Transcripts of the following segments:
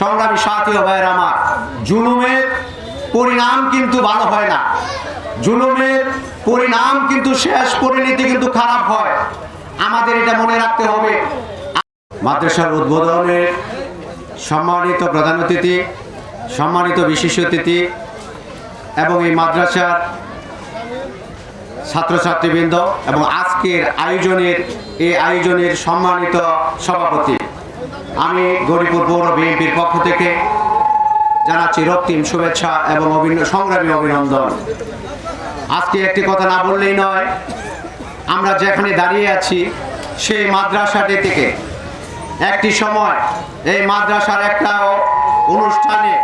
সংগ্রামী সাথী ভাইয়ের আমার জুলুমের পরিণাম কিন্তু ভালো হয় না। জুলুমের পরিণাম কিন্তু শেষ পরিণতি কিন্তু খারাপ হয়। আমাদের এটা মনে রাখতে হবে। মাদ্রাসার উদ্বোধনের সম্মানিত প্রধান অতিথি, সম্মানিত বিশিষ্ট অতিথি এবং এই মাদ্রাসার ছাত্রছাত্রীবৃন্দ এবং আজকের আয়োজনের, এই আয়োজনের সম্মানিত সভাপতি। আমি গরিপুর পৌর বিএনপির পক্ষ থেকে জানাচ্ছি রক্তিম শুভেচ্ছা এবং সংগ্রামী অভিনন্দন। আজকে একটি কথা না বললেই নয়, আমরা যেখানে দাঁড়িয়ে আছি সেই মাদ্রাসাটি থেকে একটি সময় এই মাদ্রাসার একটা অনুষ্ঠানে,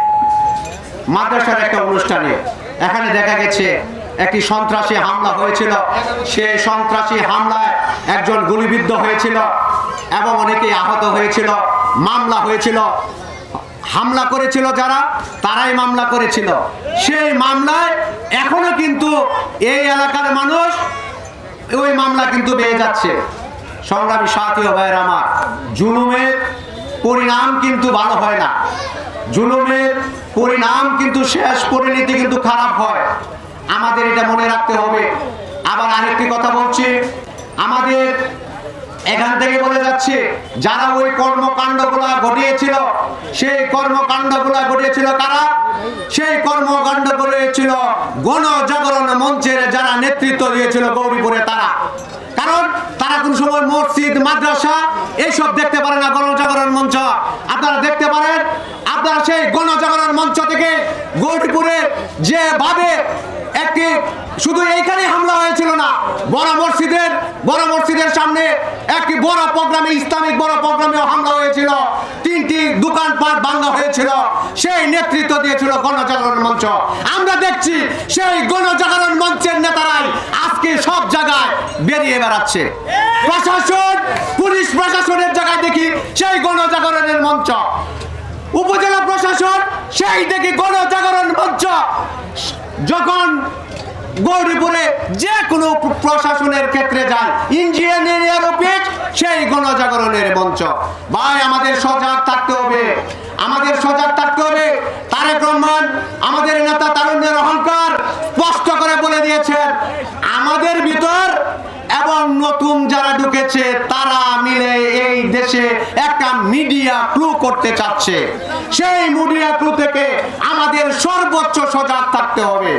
মাদ্রাসার একটা অনুষ্ঠানে এখানে দেখা গেছে একটি সন্ত্রাসী হামলা হয়েছিল। সেই সন্ত্রাসী হামলায় একজন গুলিবিদ্ধ হয়েছিল এবং অনেকেই আহত হয়েছিল। মামলা হয়েছিল। হামলা করেছিল যারা, তারাই মামলা করেছিল। সেই মামলায় এখনও কিন্তু এই এলাকার মানুষ ওই মামলা কিন্তু পেয়ে যাচ্ছে। সংগ্রামী সাথী ও ভাইয়ের আমার, জুলুমের পরিণাম কিন্তু ভালো হয় না। জুলুমের পরিণাম কিন্তু শেষ পরিণতি কিন্তু খারাপ হয়। আমাদের এটা মনে রাখতে হবে। আবার আরেকটি কথা বলছি। আমাদের এখান থেকে বলে যাচ্ছে, যারা ওই কর্মকাণ্ডগুলা ঘটিয়েছিল, সেই কর্মকাণ্ডগুলা ঘটিয়েছিল কারা? সেই কর্মকাণ্ড করেছিল গণজাগরণ মঞ্চের যারা নেতৃত্ব দিয়েছিল গৌরীপুরে তারা। কারণ তারা কোন সময় মসজিদ, মাদ্রাসা এইসব দেখতে পারে না, গণজাগরণ মঞ্চ। আপনারা দেখতে পারেন, আপনারা সেই গণজাগরণ মঞ্চ থেকে গৌরীপুরে যেভাবে একটি শুধু এইখানে হামলা হয়েছিল না, বড় মসজিদের বড় মসজিদের সামনে একটি বড় প্রোগ্রামে, ইসলামিক বড় প্রোগ্রামে হামলা হয়েছিল। তিনটি দোকানপাট ভাঙ্গা হয়েছিল। সেই নেতৃত্ব দিয়েছিল গণজাগরণ মঞ্চ। আমরা দেখছি সেই গণজাগরণ মঞ্চের নেতারাই আজকে সব জায়গায় বেরিয়ে বেড়াচ্ছে। প্রশাসন, পুলিশ প্রশাসনের জায়গায় দেখি সেই গণজাগরণের মঞ্চ। উপজেলা প্রশাসন, সেই দেখি গণজাগরণ মঞ্চ। যখন গৌরীপুরে যে কোনো প্রশাসনের ক্ষেত্রে যান। ইঞ্জিনিয়ার অফিস, সেই গণজাগরণের মঞ্চ। ভাই, আমাদের সজাগ থাকতে হবে। আমাদের সজাগ থাকতে হবে। তারেক রহমান, আমাদের নেতা তারুণ্যের অহংকার স্পষ্ট করে বলে দিয়েছেন, আমাদের ভিতর এবং নতুন যারা ঢুকেছে, তারা মিলে এই দেশে একটা মিডিয়া ক্লু করতে চাচ্ছে। সেই মিডিয়া ক্লু থেকে সজাগ থাকতে হবে।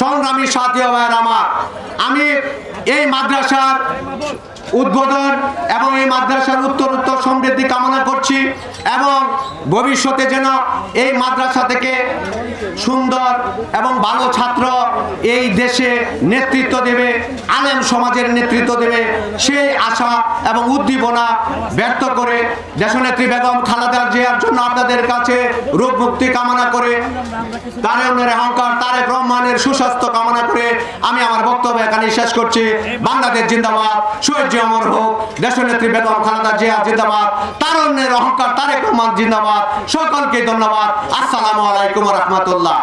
সংগ্রামী সাথী আমার। আমি এই মাদ্রাসার উদ্বোধন এবং এই মাদ্রাসার উত্তর উত্তর সমৃদ্ধি কামনা করছি এবং ভবিষ্যতে যেন এই মাদ্রাসা থেকে সুন্দর এবং ভালো ছাত্র এই দেশে নেতৃত্ব দেবে, আলেম সমাজের নেতৃত্ব দেবে, সেই আশা এবং উদ্দীপনা ব্যক্ত করে দেশনেত্রী বেগম খালেদা জিয়ার জন্য আপনাদের কাছে রোগ মুক্তি কামনা করে তারেনের অহংকার তারেক রহমানের সুস্বাস্থ্য কামনা করে আমি আমার বক্তব্য এখানে শেষ করছি। বাংলাদেশ জিন্দাবাদ, শহীদ জি অমর হোক, দেশনেত্রী বেগম খালেদা জিয়া জিন্দাবাদ, তারুণ্যের অহংকার তারেক রহমান জিন্দাবাদ, সকলকে ধন্যবাদ। আসসালামু আলাইকুম রহমতুল্লাহ।